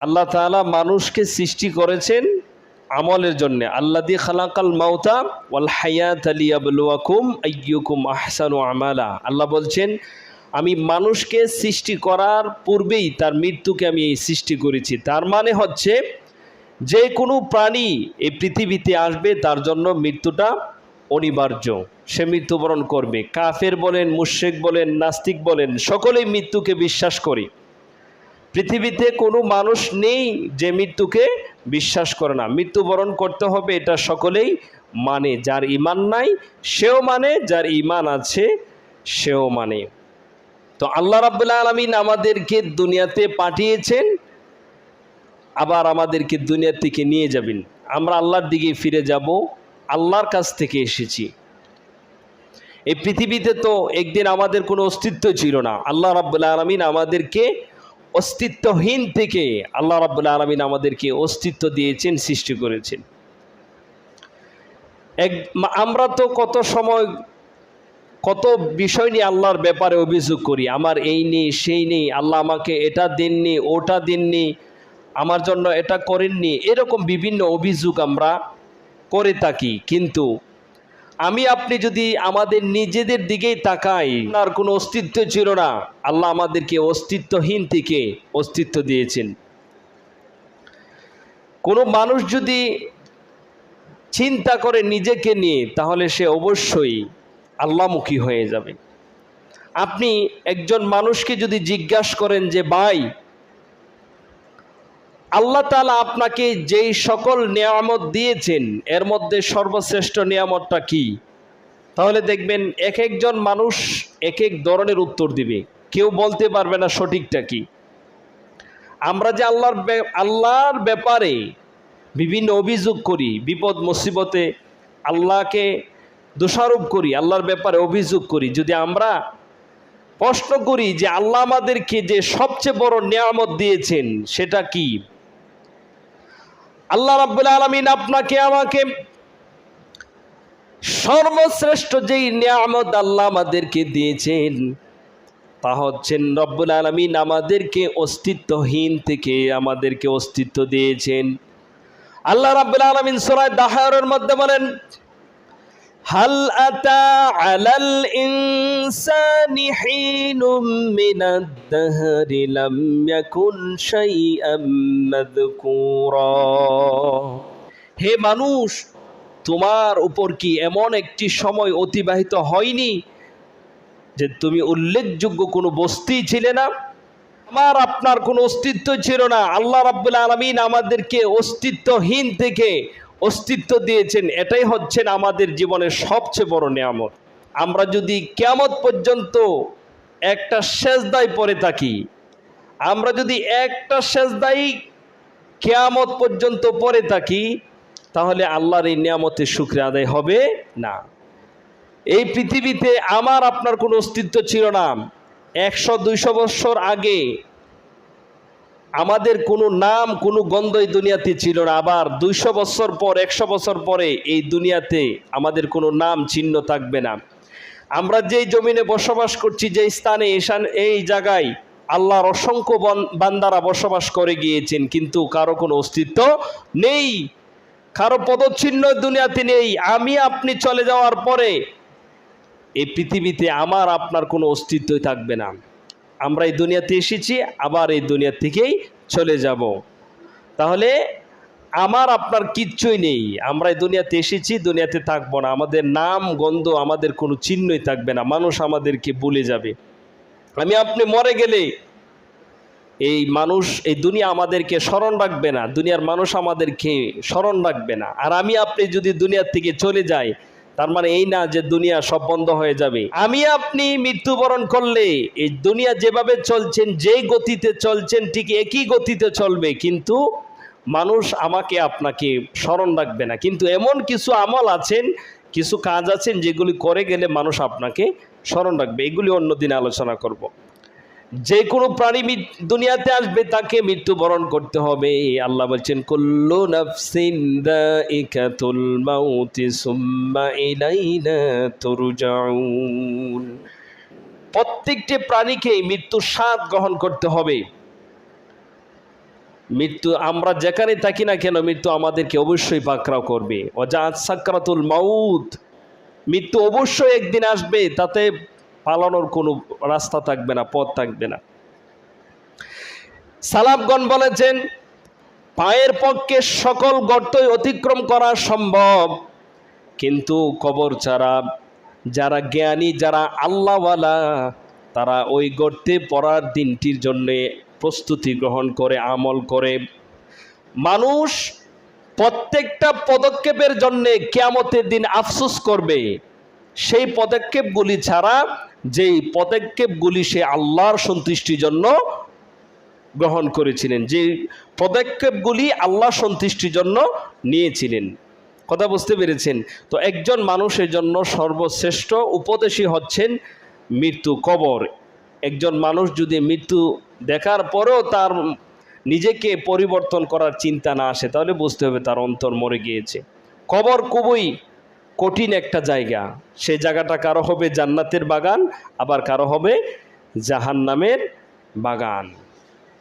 আল্লাহ তাআলা মানুষকে সৃষ্টি করেছেন আমলের জন্য। আল্লাহ দিয়ে খালাকাল মাউতা ওয়াল হায়াত আলিয়াবলুয়াকুম আইয়ুকুম আহসানু আমালা। আল্লাহ বলছেন, আমি মানুষকে সৃষ্টি করার পূর্বেই তার মৃত্যুকে আমি সৃষ্টি করেছি। তার মানে হচ্ছে, যে কোনো প্রাণী এই পৃথিবীতে আসবে, তার জন্য মৃত্যুটা অনিবার্য। সে মৃত্যুবরণ করবে। কাফের বলেন মুশেক বলেন, নাস্তিক বলেন, সকলেই মৃত্যুকে বিশ্বাস করে। পৃথিবীতে কোনো মানুষ নেই যে মৃত্যুকে বিশ্বাস করে না। মৃত্যুবরণ করতে হবে এটা সকলেই মানে। যার ইমান নাই, সেও মানে যার ইমান আছে, সেও মানে। তো আল্লাহ রাবুল্লাহ আলমিন আমাদেরকে দুনিয়াতে পাঠিয়েছেন, আবার আমাদেরকে দুনিয়া থেকে নিয়ে যাবেন। আমরা আল্লাহর দিকে ফিরে যাব, আল্লাহর কাছ থেকে এসেছি। এই পৃথিবীতে তো একদিন আমাদের কোনো অস্তিত্ব ছিল না। আল্লাহ রাবুল্লাহ আলমিন আমাদেরকে অস্তিত্বহীন থেকে আল্লাহ রাবুল্লাহ আলমিন আমাদেরকে অস্তিত্ব দিয়েছেন, সৃষ্টি করেছেন। এক আমরা তো কত সময় কত বিষয় নিয়ে আল্লাহর ব্যাপারে অভিযোগ করি, আমার এই নেই, সেই নেই, আল্লাহ আমাকে এটা দেননি, ওটা দেননি, আমার জন্য এটা করেননি, এরকম বিভিন্ন অভিযোগ আমরা করে থাকি। কিন্তু আমি আপনি যদি আমাদের নিজেদের দিকেই তাকাই আর কোনো অস্তিত্ব ছিল না। আল্লাহ আমাদেরকে অস্তিত্বহীন থেকে অস্তিত্ব দিয়েছেন। কোনো মানুষ যদি চিন্তা করে নিজেকে নিয়ে, তাহলে সে অবশ্যই আল্লাহমুখী হয়ে যাবে। আপনি একজন মানুষকে যদি জিজ্ঞাসা করেন যে, ভাই আল্লাহ তালা আপনাকে যেই সকল নিয়ামত দিয়েছেন, এর মধ্যে সর্বশ্রেষ্ঠ নিয়ামতটা কি? তাহলে দেখবেন এক একজন মানুষ এক এক ধরনের উত্তর দিবে। কেউ বলতে পারবে না সঠিকটা কি। আমরা যে আল্লাহর আল্লাহর ব্যাপারে বিভিন্ন অভিযোগ করি, বিপদ, মুসিবতে আল্লাহকে দোষারোপ করি, আল্লাহর ব্যাপারে অভিযোগ করি, যদি আমরা প্রশ্ন করি যে আল্লাহ আমাদেরকে যে সবচেয়ে বড় নিয়ামত দিয়েছেন, সেটা কি? আল্লাহ রাব্বুল আলমিন আপনাকে, আমাকে সর্বশ্রেষ্ঠ যেই নিয়ামত আল্লাহ আমাদেরকে দিয়েছেন, তা হচ্ছেন রব্বুল আলমিন আমাদেরকে অস্তিত্বহীন থেকে আমাদেরকে অস্তিত্ব দিয়েছেন। আল্লাহ রাব্বুল আলমিন সোরায় দাহারের মধ্যে বলেন হাল আতা আলাল ইনসানি হিনুম মিনাদ দাহরি হে মানুষ, তোমার উপর কি এমন একটি সময় অতিবাহিত হয়নি যে তুমি উল্লেখযোগ্য কোনো বস্তি ছিলে না? আমার আপনার কোনো অস্তিত্ব ছিল না। আল্লাহ রাবুল আলমিন আমাদেরকে অস্তিত্বহীন থেকে অস্তিত্ব দিয়েছেন, এটাই হচ্ছেন আমাদের জীবনের সবচেয়ে বড় নিয়ামত। আমরা যদি কেমত পর্যন্ত একটা সেজদায় পরে থাকি, আমরা যদি একটা সেজদাই কেয়ামত পর্যন্ত পরে থাকি, তাহলে আল্লাহর এই নিয়ামতের শুক্রে আদায় হবে না। এই পৃথিবীতে আমার আপনার কোনো অস্তিত্ব ছিল না। একশো, দুইশো বৎসর আগে আমাদের কোনো নাম, কোনো গন্ধ এই দুনিয়াতে ছিল না। আবার দুইশো বছর পর, একশো বছর পরে এই দুনিয়াতে আমাদের কোনো নাম চিহ্ন থাকবে না। আমরা যেই জমিনে বসবাস করছি, যেই স্থানে, এসান, এই জায়গায় আল্লাহর অসংখ্য বান্দারা বসবাস করে গিয়েছেন, কিন্তু কারও কোনো অস্তিত্ব নেই। কারও পদচিহ্ন দুনিয়াতে নেই। আমি আপনি চলে যাওয়ার পরে এই পৃথিবীতে আমার, আপনার কোনো অস্তিত্বই থাকবে না। আমরা এই দুনিয়াতে এসেছি, আবার এই দুনিয়া থেকেই চলে যাব। তাহলে আমার, আপনার কিচ্ছুই নেই। আমরা এই দুনিয়াতে এসেছি, দুনিয়াতে থাকব না। আমাদের নাম, গন্ধ, আমাদের কোনো চিহ্নই থাকবে না। মানুষ আমাদেরকে ভুলে যাবে। আমি আপনি মরে গেলে এই মানুষ, এই দুনিয়া আমাদেরকে স্মরণ রাখবে না। দুনিয়ার মানুষ আমাদেরকে স্মরণ রাখবে না। আর আমি আপনি যদি দুনিয়ার থেকে চলে যাই তার মানে এই না যে দুনিয়া সব বন্ধ হয়ে যাবে। আমি আপনি মৃত্যুবরণ করলে এই দুনিয়া যেভাবে চলছেন, যেই গতিতে চলছেন, ঠিক একই গতিতে চলবে। কিন্তু মানুষ আমাকে আপনাকে স্মরণ রাখবে না। কিন্তু এমন কিছু আমল আছেন, কিছু কাজ আছেন যেগুলি করে গেলে মানুষ আপনাকে স্মরণ রাখবে। এগুলি অন্যদিন আলোচনা করব। যে কোনো প্রাণী দুনিয়াতে আসবে, তাকে মৃত্যুবরণ করতে হবে। আল্লাহ বলছেন, কুল্লু নাফসিন দাইকাতুল মাউতি সুম্মা ইলাইনা তুরজাউন। প্রত্যেকটি প্রাণীকে মৃত্যুর স্বাদ গ্রহণ করতে হবে। মৃত্যু আমরা যেখানে থাকি না কেন, মৃত্যু আমাদেরকে অবশ্যই পাকড়াও করবে। অজা সাকরাতুল মাউত, মৃত্যু অবশ্যই একদিন আসবে, তাতে পালানোর কোনো রাস্তা থাকবে না, পথ থাকবে না। সালাফগণ বলেছেন, পায়ের পক্ষে সকল গর্তই অতিক্রম করা সম্ভব, কিন্তু কবর ছাড়া যারা জ্ঞানী, যারা আল্লাহওয়ালা, তারা ওই গর্তে পড়ার দিনটির জন্যে প্রস্তুতি গ্রহণ করে, আমল করে। মানুষ প্রত্যেকটা পদক্ষেপের জন্যে কেয়ামতের দিন আফসোস করবে। সেই পদক্ষেপগুলি ছাড়া যেই পদক্ষেপগুলি সে আল্লাহর সন্তুষ্টির জন্য গ্রহণ করেছিলেন, যে পদক্ষেপগুলি আল্লাহ সন্তুষ্টির জন্য নিয়েছিলেন। কথা বুঝতে পেরেছেন? তো একজন মানুষের জন্য সর্বশ্রেষ্ঠ উপদেশী হচ্ছেন মৃত্যু কবর। একজন মানুষ যদি মৃত্যু দেখার পরেও তার নিজেকে পরিবর্তন করার চিন্তা না আসে, তাহলে বুঝতে হবে তার অন্তর মরে গিয়েছে। কবর খুবই কঠিন একটা জায়গা। সেই জায়গাটা কারও হবে জান্নাতের বাগান আবার কারও হবে জাহান্নামের বাগান।